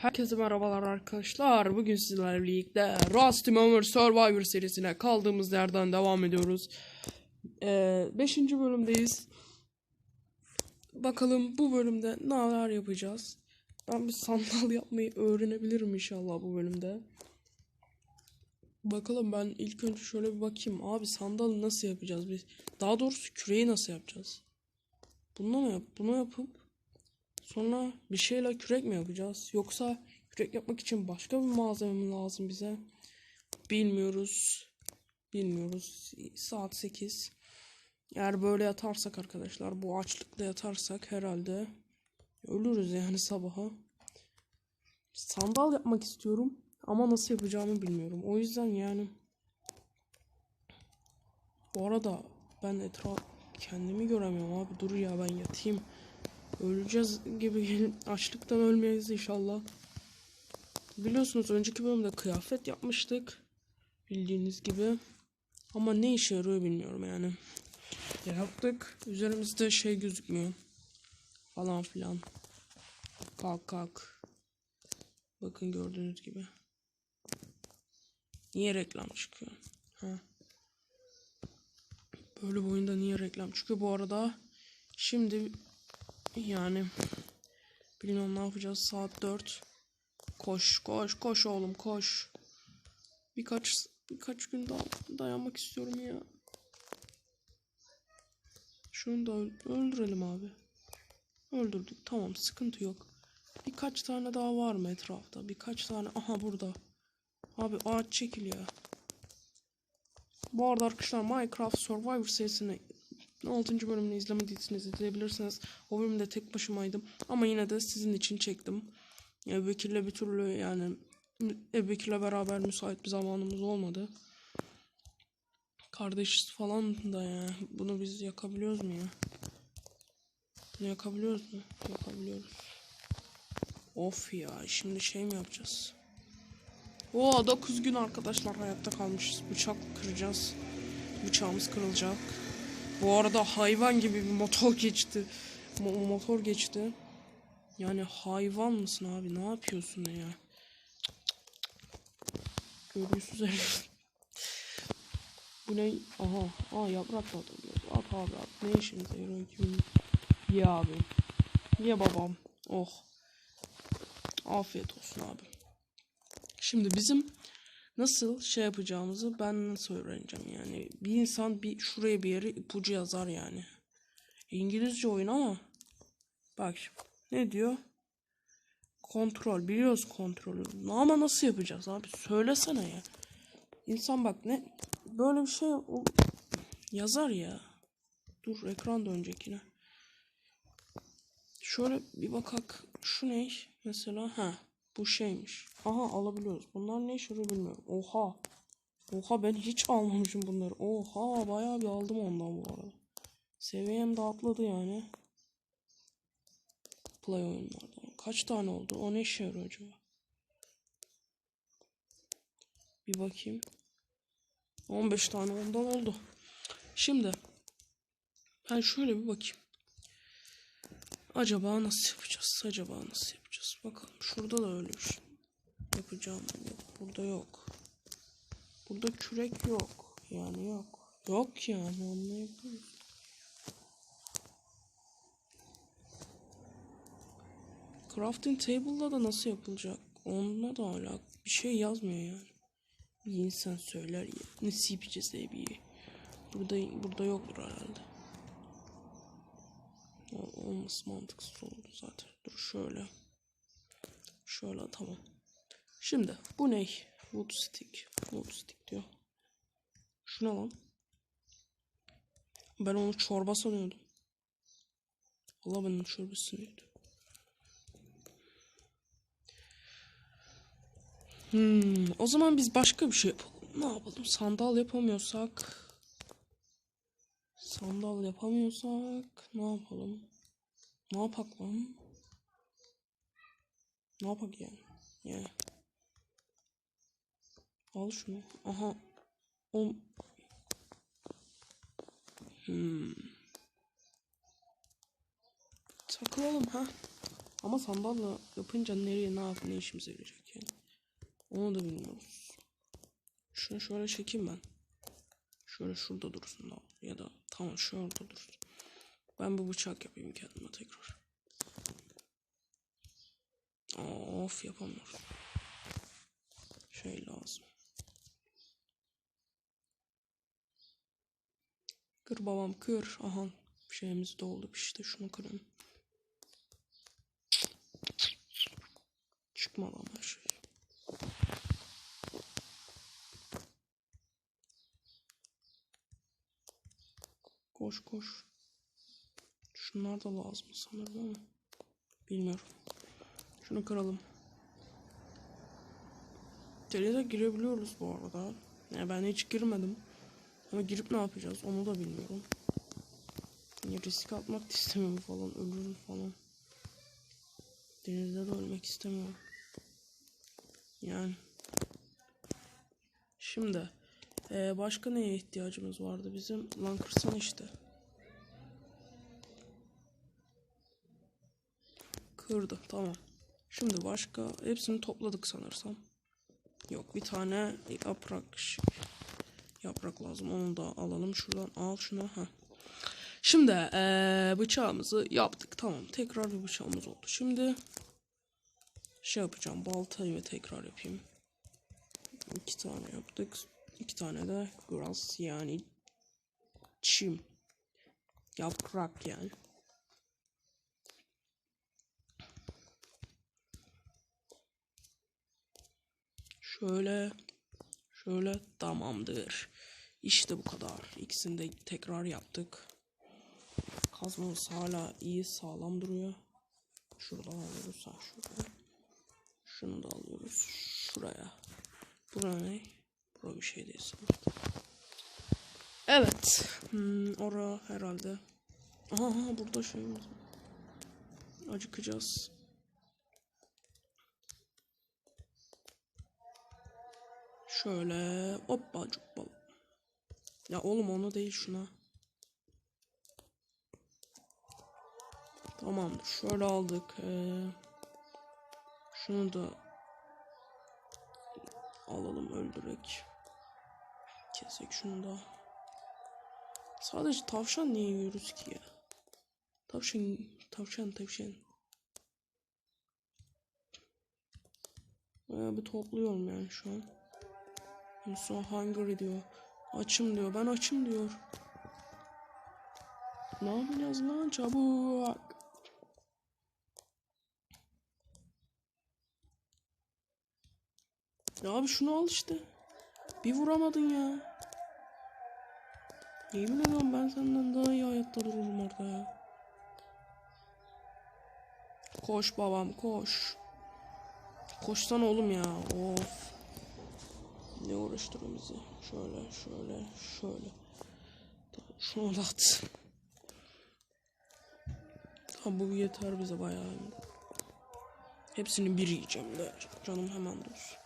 Herkese merhabalar arkadaşlar. Bugün sizlerle birlikte Rusty Hammer Survivor serisine kaldığımız yerden devam ediyoruz. 5. bölümdeyiz. Bakalım bu bölümde neler yapacağız. Ben bir sandal yapmayı öğrenebilirim inşallah bu bölümde. Bakalım ben ilk önce şöyle bir bakayım. Abi sandalı nasıl yapacağız biz? Daha doğrusu küreği nasıl yapacağız? Bunu mu yap? Bunu yapıp Sonra bir şeyle kürek mi yapacağız? Yoksa kürek yapmak için başka bir malzeme mi lazım bize? Bilmiyoruz. Bilmiyoruz. Saat 8. Eğer böyle yatarsak arkadaşlar, bu açlıkla yatarsak herhalde ölürüz yani sabaha. Sandal yapmak istiyorum ama nasıl yapacağımı bilmiyorum. O yüzden yani bu arada ben etraf kendimi göremiyorum abi. Dur ya ben yatayım. Öleceğiz gibi gelin. Açlıktan ölmeyiz inşallah. Biliyorsunuz önceki bölümde kıyafet yapmıştık. Bildiğiniz gibi. Ama ne işe yarıyor bilmiyorum yani. Yaptık. Üzerimizde şey gözükmüyor. Falan filan. Kalk kalk. Bakın gördüğünüz gibi. Niye reklam çıkıyor? Ha. Böyle bir oyunda niye reklam çıkıyor? Bu arada şimdi yani bilmiyorum ne yapacağız. Saat 4. Koş koş koş oğlum koş. Birkaç birkaç gün daha dayanmak istiyorum ya. Şunu da öl- öldürelim abi. Öldürdük. Tamam sıkıntı yok. Birkaç tane daha var mı etrafta? Birkaç tane. Aha burada. Abi ağaç çekil ya. Bu arada arkadaşlar Minecraft Survivor serisini 6. bölümünü izlemediyseniz izleyebilirsiniz. O bölümde tek başımaydım. Ama yine de sizin için çektim. Bekir'le bir türlü yani Ebu Bekir'le beraber müsait bir zamanımız olmadı. Kardeşiz falan da ya. Bunu biz yakabiliyoruz mu ya? Bunu yakabiliyoruz mu? Yakabiliyoruz. Of ya şimdi şey mi yapacağız? Oo 9 gün arkadaşlar hayatta kalmışız. Bıçak kıracağız. Bıçağımız kırılacak. Bu arada hayvan gibi bir motor geçti. Mo- motor geçti. Yani hayvan mısın abi? Ne yapıyorsun ya? Görüyorsunuz herif. Bu ne? Aha. Aa yaprak da atabiliyor. At abi at. Ne işinize yarıyor kimin? Ye abi. Ye babam. Oh. Afiyet olsun abi. Şimdi bizim nasıl şey yapacağımızı ben nasıl öğreneceğim yani. Bir insan bir şuraya bir yere ipucu yazar yani. İngilizce oyun ama bak ne diyor? Kontrol biliyoruz kontrolü. Ama nasıl yapacağız abi? Söylesene ya. İnsan bak ne böyle bir şey o- yazar ya. Dur ekran dönecek yine. Şöyle bir bakak. Şu ne? Mesela ha bu şeymiş. Aha alabiliyoruz. Bunlar ne yarıyor bilmiyorum. Oha. Oha ben hiç almamışım bunları. Oha bayağı bir aldım ondan bu arada. Seviyem de atladı yani. Play oyunlardan. Kaç tane oldu? O ne işe yarıyor acaba? Bir bakayım. 15 tane ondan oldu. Şimdi ben şöyle bir bakayım. Acaba nasıl yapacağız? Acaba nasıl yapacağız? Bakalım. Şurada da öyle şey. Yapacağım. Yok. Burada yok. Burada kürek yok. Yani yok. Yok yani anlayabiliriz. Crafting table'da da nasıl yapılacak? Onunla da alak bir şey yazmıyor yani. Bir insan söyler ya. Nasıl yapacağız diye bir Burada, burada yoktur herhalde. Olması mantıksız oldu zaten. Dur şöyle. Şöyle tamam. Şimdi bu ne? Wood stick. Wood stick diyor. Şu ne lan? Ben onu çorba sanıyordum. Allah benim çorbası neydi? Hmm, o zaman biz başka bir şey yapalım. Ne yapalım? Sandal yapamıyorsak Sandal yapamıyorsak ne yapalım? Ne yapak lan? Ne yapak yani? Yani. Al şunu. Aha. On, Hmm. Takılalım ha. Ama sandalla yapınca nereye ne yap ne işimize yarayacak yani. Onu da bilmiyoruz. Şunu şöyle çekeyim ben. Şöyle şurada dursun da. Ya da tamam şurada dursun. Ben bu bıçak yapayım kendime tekrar. Of yapamıyorum. Şey lazım. Kır babam kır. Aha şeyimiz doldu işte şunu kırın. Çıkmadı ama şey. Koş koş. Şunlar da lazım sanırım ama. Bilmiyorum. Şunu kıralım. Denize girebiliyoruz bu arada. Yani ben hiç girmedim. Ama girip ne yapacağız onu da bilmiyorum. Yani risk atmak da istemiyorum falan. Ölürüm falan. Denizde de ölmek istemiyorum. Yani. Şimdi. eee, başka neye ihtiyacımız vardı bizim? Lan kırsana işte. Kırdı tamam. Şimdi başka hepsini topladık sanırsam. Yok bir tane yaprak yaprak lazım onu da alalım şuradan al şunu ha. Şimdi eee, bıçağımızı yaptık tamam tekrar bir bıçağımız oldu. Şimdi şey yapacağım baltayı tekrar yapayım. İki tane yaptık. İki tane de grass yani çim. Yaprak yani. Şöyle şöyle tamamdır. İşte bu kadar. İkisini de tekrar yaptık. Kazmamız hala iyi sağlam duruyor. Şuradan alıyoruz ha şuraya. Şunu da alıyoruz şuraya. Bura ne? Bura bir şey değil. Evet. Hmm, ora herhalde. Aha, burada şeyimiz var. Acıkacağız. Şöyle hoppa cuppa. Ya oğlum onu değil şuna. Tamamdır. Şöyle aldık. Ee, şunu da alalım öldürek. Kesek şunu da. Sadece tavşan niye yiyoruz ki ya? Tavşan, tavşan, tavşan. Bayağı bir topluyorum yani şu an. En son hungry diyor. Açım diyor. Ben açım diyor. Ne yapacağız lan çabuk. Ya abi şunu al işte. Bir vuramadın ya. Yemin ediyorum ben senden daha iyi hayatta dururum orada ya. Koş babam koş. Koşsana oğlum ya. Of. Ne uğraştırıyor bizi? Şöyle, şöyle, şöyle. Tamam, şunu da at. Tamam bu yeter bize bayağı. Hepsini bir yiyeceğim de. Canım hemen dolsun.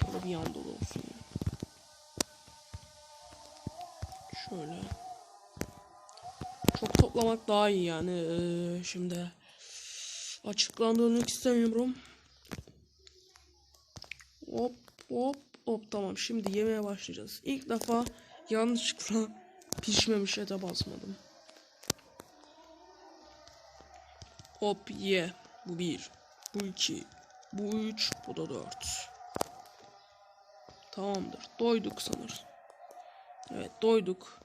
Şöyle bir yan dolu olsun. Şöyle. Çok toplamak daha iyi yani. Ee, şimdi açıklandığını istemiyorum. Hop hop hop tamam şimdi yemeye başlayacağız. İlk defa yanlışlıkla pişmemiş ete basmadım. Hop ye. Bu bir. Bu iki. Bu üç. Bu da dört. Tamamdır. Doyduk sanırım. Evet doyduk.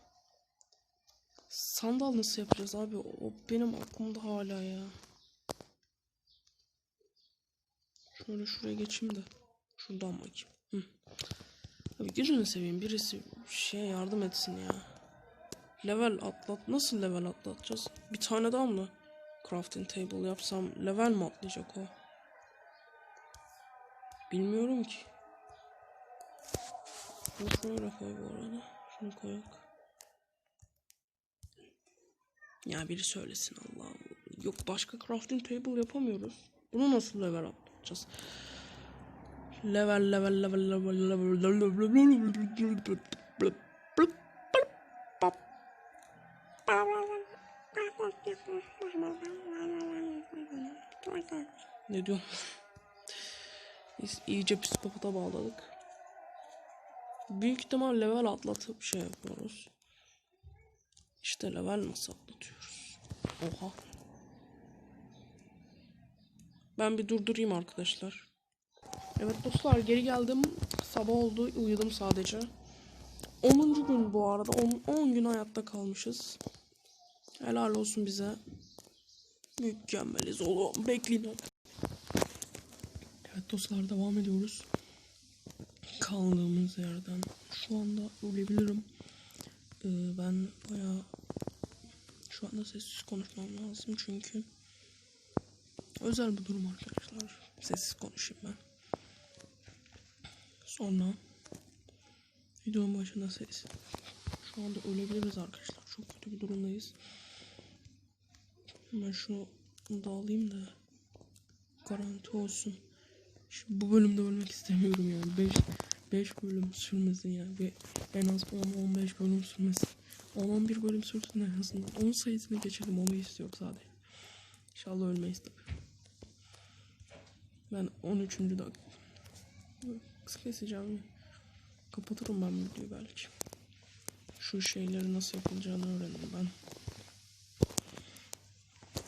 Sandal nasıl yapacağız abi? O benim aklımda hala ya. Şöyle şuraya geçeyim de. Şuradan bakayım. Hı. Abi gözünü seveyim birisi şeye yardım etsin ya. Level atlat. Nasıl level atlatacağız? Bir tane daha mı? Crafting table yapsam level mi atlayacak o? Bilmiyorum ki. Şunu şöyle koy bu arada. Şunu koyak. Ya biri söylesin Allah'ım. Yok başka crafting table yapamıyoruz. Bunu nasıl level atlayacağız? Level level level level level Ne diyorsun? Biz iyice psikopata bağladık. Büyük ihtimal level atlatıp şey yapıyoruz. İşte level nasıl atlatıyoruz? Oha. Ben bir durdurayım arkadaşlar. Evet dostlar geri geldim. Sabah oldu uyudum sadece. 10. gün bu arada. 10, 10 gün hayatta kalmışız. Helal olsun bize. Mükemmeliz oğlum. Bekleyin. Evet dostlar devam ediyoruz. Kaldığımız yerden. Şu anda ölebilirim. Ee, ben bayağı şu anda sessiz konuşmam lazım çünkü özel bir durum arkadaşlar. Sessiz konuşayım ben. Sonra videonun başında ses. Şu anda ölebiliriz arkadaşlar. Çok kötü bir durumdayız. Hemen şunu da alayım da garanti olsun. Şimdi bu bölümde ölmek istemiyorum yani. 5 5 bölüm sürmesin yani. Ve en az 10-15 bölüm sürmesin. 10-11 bölüm sürsün en azından. 10 sayısını geçelim onu istiyorum sadece. İnşallah ölmeyiz tabi. Ben 13. dakika kısa keseceğim. Kapatırım ben videoyu belki. Şu şeyleri nasıl yapılacağını öğrendim ben.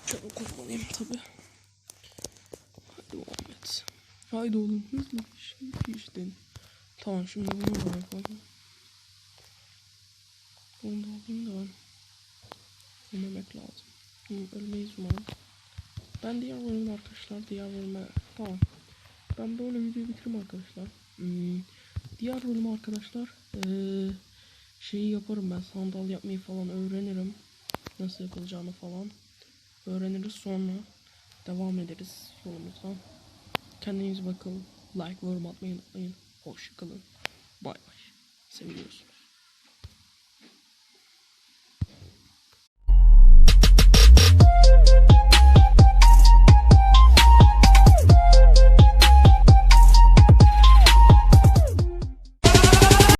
Çabuk olmalıyım tabi. Hadi Muhammed. Haydi oğlum hızlı şimdi işte. Tamam şimdi bunu da yapalım. Bunu da alayım da ben. Ölmemek lazım. Ölmeyiz umarım. Ben diğer bölüm arkadaşlar diğer bölüme tamam. Ben böyle videoyu bitireyim arkadaşlar. Hmm, diğer bölüm arkadaşlar ee, şeyi yaparım ben sandal yapmayı falan öğrenirim. Nasıl yapılacağını falan öğreniriz sonra devam ederiz yolumuza. Kendinize bakın. Like, yorum atmayı unutmayın. Hoşçakalın. Bay bay. Seviyoruz.